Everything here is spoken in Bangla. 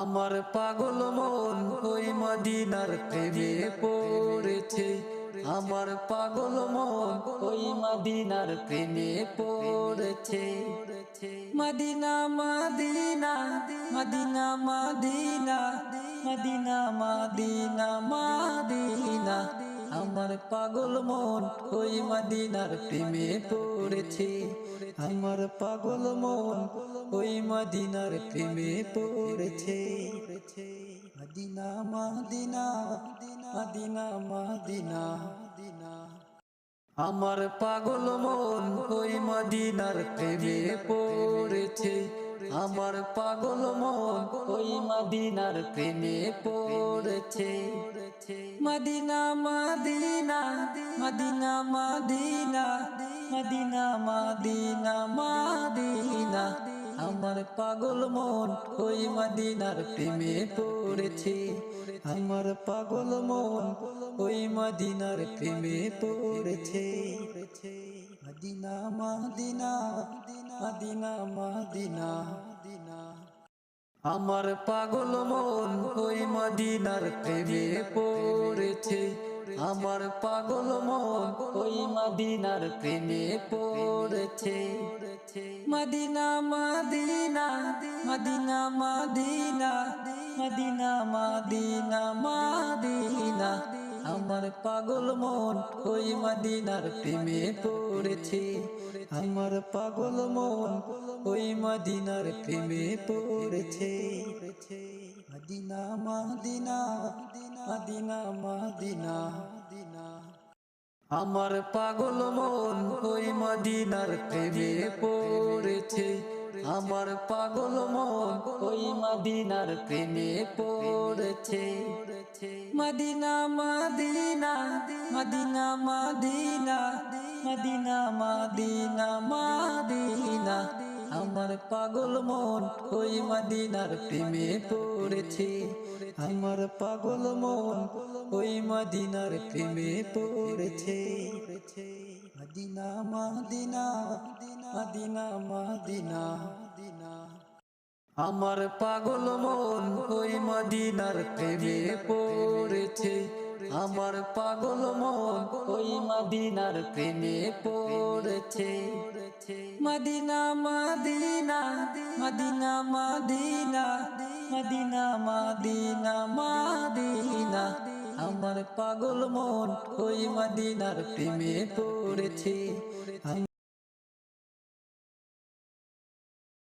আমার পাগল মন ওই মদিনার প্রেমে পড়েছে। আমার পাগল মন ওই মদিনার প্রেমে পড়েছে। Medina Medina Medina Medina Medina Medina Medina. আমার পাগল মন ওই মদিনার প্রেমে পড়েছে। আমার পাগল মন ওই মদিনার প্রেমে পড়েছে। Medina Medina Medina Medina. আমার পাগল মন ওই মদিনার প্রেমে পড়েছে। আমার পাগল মন ওই মদিনার প্রেমে পড়েছে। Medina Medina Medina Medina Medina Medina Medina আমার পাগল মন ওই মদিনার প্রেমে পড়েছে। আমার পাগল মন ওই মদিনার প্রেমে পড়েছে। Medina Medina Medina Medina. আমার পাগল মন ওই মদিনার প্রেমে পড়েছে। আমার পাগল মন ওই মদিনার প্রেমে পড়েছে। Medina Medina Medina Medina Medina Medina Medina. আমার পাগল মন ওই মদিনার প্রেমে পড়েছে। আমার পাগল মন ওই মদিনার প্রেমে পড়েছে। Medina Medina Medina Medina. আমার পাগল মন ওই মদিনার প্রেমে পড়েছে। আমার পাগল মন ওই মদিনার প্রেমে পড়েছে। Medina Medina Medina Medina Medina Medina Medina. আমার পাগল মন ওই মদিনার প্রেমে পড়েছে। আমার পাগল মন ওই মদিনার প্রেমে পড়েছে। Medina Medina Medina Medina. আমার পাগল মন ওই মদিনার প্রেমে পড়েছে। আমার পাগল মন ওই মদিনার প্রেমে পড়েছে। Medina Medina Medina Medina Medina Medina Medina. আমার পাগল মন ওই মদিনার প্রেমে পড়েছে।